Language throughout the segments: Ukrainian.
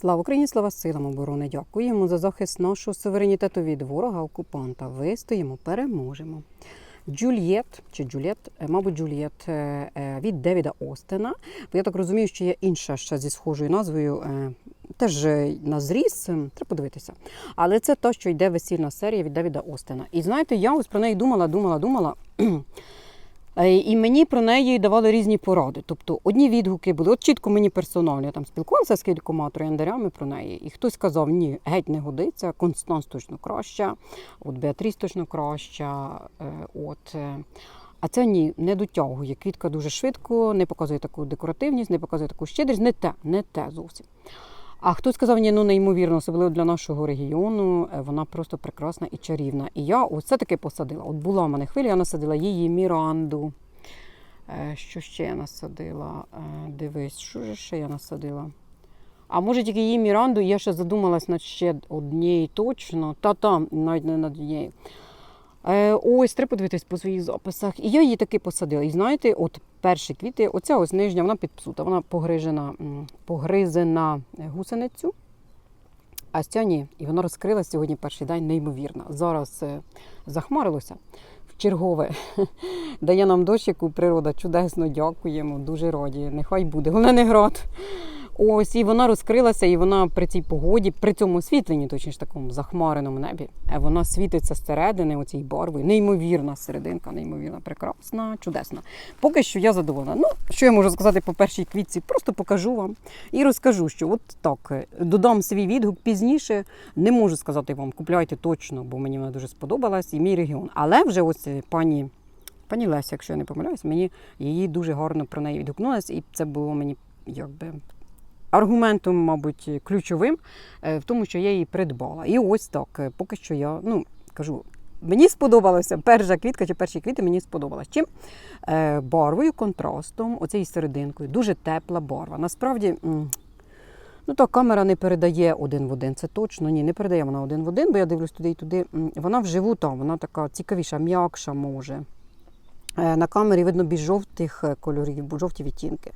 Слава Україні, слава силам оборони! Дякуємо за захист нашого суверенітету від ворога окупанта. Вистоїмо, переможемо. Джульєт чи Джульєт, е, мабуть, Джульєт е, е, від Девіда Остена. Бо я так розумію, що є інша ще зі схожою назвою. Теж на зріз, е, треба подивитися. Але це те, що йде весільна серія від Девіда Остена. І знаєте, я ось про неї думала, думала, думала. Е, І мені про неї давали різні поради. Тобто одні відгуки були, от чітко мені персонально, я там спілкувалася з кількома трояндарями про неї. І хтось сказав, ні, геть не годиться, Констанс точно краща, от Беатріс точно краща. е, От. е, А це ні, не дотягує. Квітка дуже швидко, не показує таку декоративність, не показує таку щедрість, не те, не те зовсім. А хтось сказав, ні, ну неймовірно, особливо для нашого регіону, е, вона просто прекрасна і чарівна. І я ось це таки посадила. От була в мене хвиля, я насадила її Міранду. Е, Що ще я насадила? Е, Дивись, що ж ще я насадила? А може тільки її Міранду, я ще задумалась над ще однією точно. Та там, навіть не над однією. Е, ось, треба подивитись по своїх записах. І я її таки посадила. І знаєте, от перші квіти, оця ось нижня, вона підпсута, вона погрижена, погризена гусеницю. А ця ні. І вона розкрилась сьогодні перший день неймовірно. Зараз е, захмарилося в чергове. Дає нам дощику природа. Чудесно дякуємо, дуже раді. Нехай буде. Головне не град. Ось і вона розкрилася, і вона при цій погоді, при цьому освітленні, точніше такому захмареному небі, е, вона світиться зсередини оцій барвою. Неймовірна серединка, неймовірна, прекрасна, чудесна. Поки що я задоволена. Ну, що я можу сказати по першій квітці? Просто покажу вам і розкажу, що от так е, додам свій відгук пізніше. Не можу сказати вам, купляйте точно, бо мені вона дуже сподобалась, і мій регіон. Але вже ось е, пані. Пані Леся, якщо я не помиляюсь, мені її дуже гарно про неї відгукнулася, і це було мені якби аргументом, мабуть, ключовим е, в тому, що я її придбала. І ось так, е, поки що я ну, кажу. Мені сподобалося перша квітка чи перші квіти мені сподобалось. Чим е, барвою, контрастом, оцією серединкою, дуже тепла барва. Насправді, ну так, камера не передає один в один. Це точно ні, не передає вона один в один, бо я дивлюсь туди і туди. Вона вживу там, вона така цікавіша, м'якша може. На камері видно більш жовтих кольорів, жовті відтінки.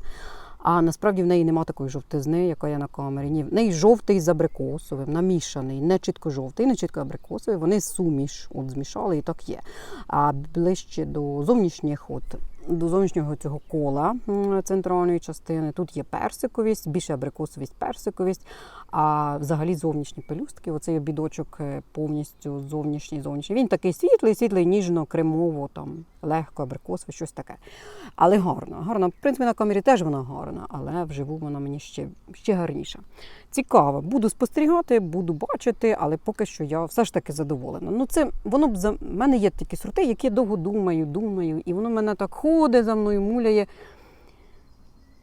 А насправді в неї нема такої жовтизни, яка є на камері. Ні, в неї жовтий з абрикосовим, намішаний, не чітко жовтий, не чітко абрикосовий. Вони суміш, от змішали і так є. А ближче до зовнішніх, от до зовнішнього цього кола центральної частини. Тут є персиковість, більше абрикосовість, персиковість. А взагалі зовнішні пелюстки, оцей обідочок е, повністю зовнішній, зовнішній. Він такий світлий, світлий, ніжно, кремово, там легко, абрикосовий, щось таке. Але гарно. гарно. В принципі, на камері теж вона гарна, але вживу вона мені ще, ще гарніша. Цікаво. Буду спостерігати, буду бачити, але поки що я все ж таки задоволена. Ну, це воно б за мене є такі сорти, які я довго думаю, думаю, і воно мене так ходить за мною, муляє.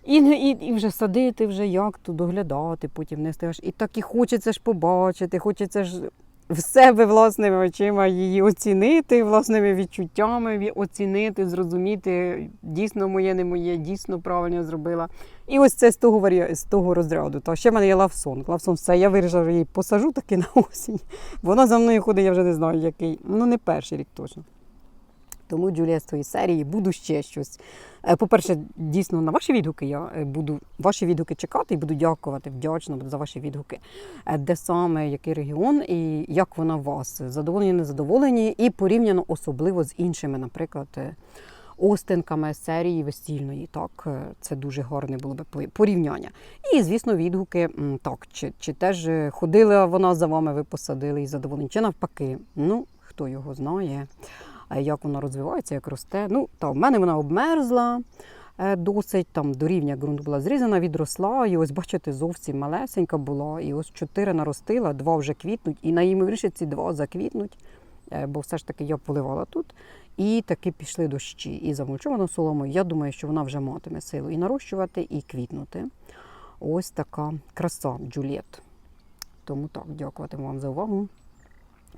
І, і, і вже садити, вже як то доглядати, потім не стаєш. І так і хочеться ж побачити, хочеться ж в себе власними очима її оцінити, власними відчуттями оцінити, зрозуміти, дійсно моє, не моє, дійсно правильно зробила. І ось це з того з того розряду. Та ще в мене є лавсон. Лавсон, все, я вирішила її посажу таки на осінь. Вона за мною ходить, я вже не знаю, який. Ну, не перший рік точно. Тому Джулія з твоєї серії буду ще щось. Е, По-перше, дійсно на ваші відгуки я е, буду ваші відгуки чекати і буду дякувати, вдячна за ваші відгуки. Е, Де саме, який регіон і як вона вас задоволені, незадоволені, і порівняно особливо з іншими, наприклад, остинками серії весільної. Так, це дуже гарне було б по- порівняння. І, звісно, відгуки так, чи, чи теж ходила вона за вами, ви посадили і задоволені, чи навпаки. Ну, хто його знає як вона розвивається, як росте. Ну, та в мене вона обмерзла е, досить, там до рівня ґрунту була зрізана, відросла, і ось, бачите, зовсім малесенька була. І ось чотири наростила, два вже квітнуть, і найімовірніше ці два заквітнуть, е, бо все ж таки я поливала тут. І таки пішли дощі. І замульчовано соломою. Я думаю, що вона вже матиме силу і нарощувати, і квітнути. Ось така краса Джульєт. Тому так, дякувати вам за увагу.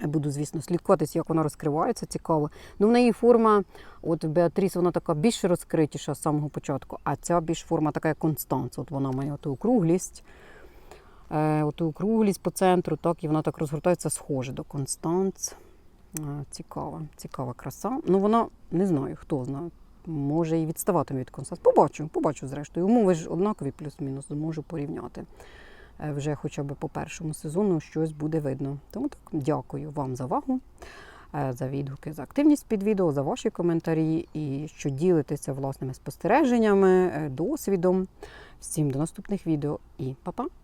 Буду, звісно, слідкуватися, як вона розкривається, цікаво. Ну, в неї форма, от Беатріс вона така більш розкритіша з самого початку, а ця більш форма така як Констанц. От вона має оту округлість, е, оту округлість по центру, так, і вона так розгортається схоже до Констанц. Е, Цікава, цікава краса. Ну, вона не знаю, хто знає. Може і відставатиме від Констанц. Побачу, побачу зрештою. Умови ж однакові, плюс-мінус, можу порівняти. Е, вже хоча б по першому сезону щось буде видно. Тому так дякую вам за увагу, е, за відгуки, за активність під відео, за ваші коментарі і що ділитеся власними спостереженнями, е, досвідом. Всім до наступних відео і па-па!